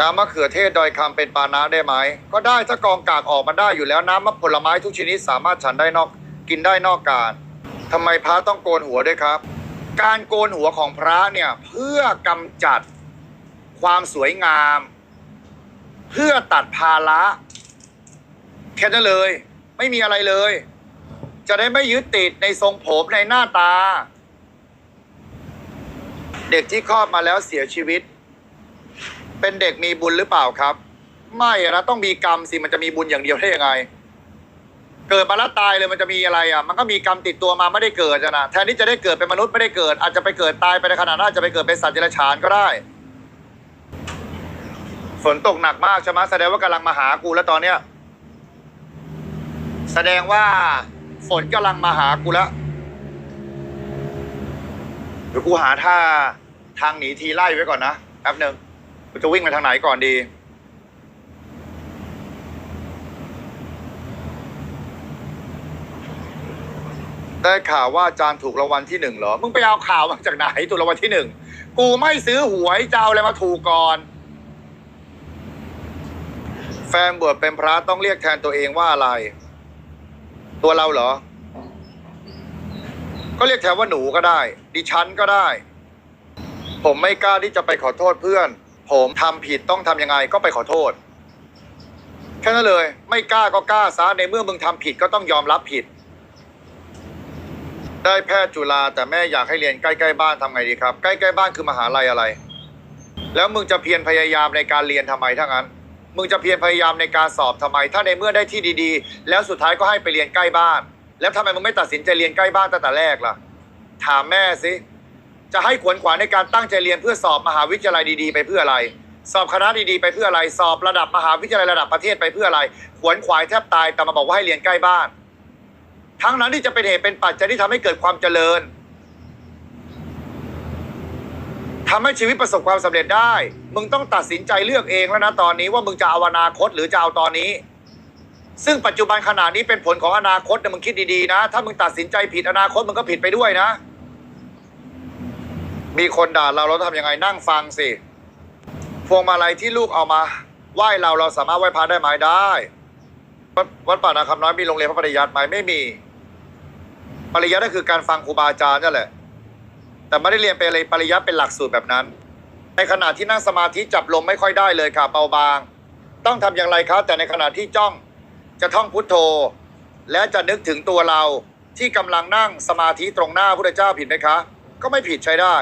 น้ำมะเขือเทศดอยคำเป็นปานะได้ไหม ก็ได้ถ้ากองกากออกมาได้อยู่แล้วน้ำมะผลไม้ทุกชนิดสามารถฉันได้นอกกินได้นอกการทำไมพระต้องโกนหัวด้วยครับ การโกนหัวของพระเนี่ยเพื่อกำจัดความสวยงาม เพื่อตัดภาระแค่นั้นเลย ไม่มีอะไรเลย จะได้ไม่ยึดติดในทรงผมในหน้าตา เด็กที่คลอดมาแล้วเสียชีวิต เป็นเด็กมีบุญหรือเปล่าครับ ไม่อะนะต้องมีกรรมสิมันจะมีบุญอย่างเดียวได้ยังไง เกิดมาแล้วตายเลยมันจะมีอะไรอะ มันก็มีกรรมติดตัวมาไม่ได้เกิดนะแทนที่จะได้เกิดเป็นมนุษย์ไม่ได้เกิด อาจจะไปเกิดตายไปในขณะน้าจะไปเกิดเป็นสัตว์เดรัจฉานก็ได้ฝนตกหนักมากใช่ไหมแสดงว่ากำลังมาหากูแล้วตอนเนี้ยแสดงว่าฝนกำลังมาหากูแล้วเดี๋ยวกูหาท่าทางหนีทีไล่ไว้ก่อนนะแป๊บหนึ่ง กูจะวิ่งไปทางไหนก่อนดี ได้ข่าวว่าอาจารย์ถูกรางวัลที่หนึ่งเหรอ มึงไปเอาข่าวมาจากไหนถูกรางวัลที่หนึ่ง กูไม่ซื้อหวยจะเอาอะไรมาถูกก่อน แฟนบวชเป็นพระต้องเรียกแทนตัวเองว่าอะไร ตัวเราเหรอ ก็เรียกแทนว่าหนูก็ได้ ดิฉันก็ได้ ผมไม่กล้าที่จะไปขอโทษเพื่อน ผมทำผิดต้องทำยังไงก็ไปขอโทษ แค่นั้นเลย ไม่กล้าก็กล้าซะในเมื่อมึงทำผิดก็ต้องยอมรับผิด ได้แพทย์จุฬาแต่แม่อยากให้เรียนใกล้ๆบ้านทำไงดีครับ ใกล้ๆบ้านคือมหาลัยอะไร แล้วมึงจะเพียรพยายามในการเรียนทำไมถ้างั้น มึงจะเพียรพยายามในการสอบทำไม ถ้าในเมื่อได้ที่ดีๆ แล้วสุดท้ายก็ให้ไปเรียนใกล้บ้าน แล้วทำไมมึงไม่ตัดสินใจเรียนใกล้บ้านตั้งแต่แรกล่ะ ถามแม่สิ จะให้ขวนขวายในการตั้งใจเรียนเพื่อสอบมหาวิทยาลัยดีๆ ไปเพื่ออะไร สอบคณะดีๆไปเพื่ออะไร สอบระดับมหาวิทยาลัยระดับประเทศไปเพื่ออะไร ขวนขวายแทบตายแต่มาบอกว่าให้เรียนใกล้บ้าน ทั้งนั้นที่จะเป็นเหตุเป็นปัจจัยที่ทำให้เกิดความเจริญทำให้ชีวิตประสบความสำเร็จได้ มึงต้องตัดสินใจเลือกเองแล้วนะตอนนี้ว่ามึงจะเอาอนาคตหรือจะเอาตอนนี้ ซึ่งปัจจุบันขณะนี้เป็นผลของอนาคตนะมึงคิดดีๆนะ ถ้ามึงตัดสินใจผิดอนาคตมึงก็ผิดไปด้วยนะ มีคนด่าเราเราต้องทำยังไงนั่งฟังสิ พวงมาลัยที่ลูกเอามาไหว้เราเราสามารถไหว้พระได้ไหมได้วัดวัดป่านาคำน้อยมีโรงเรียนพระปริยัติไหมไม่มี ปริยัติก็คือการฟังครูบาอาจารย์นั่นแหละ แต่ไม่ได้เรียนเป็นอะไรปริยัติเป็นหลักสูตรแบบนั้น ในขณะที่นั่งสมาธิจับลมไม่ค่อยได้เลยค่ะเบาบาง ต้องทำอย่างไรครับ แต่ในขณะที่จ้องจะท่องพุทโธ และจะนึกถึงตัวเราที่กำลังนั่งสมาธิตรงหน้าพระเจ้าผิดไหมคะ ก็ไม่ผิดใช้ได้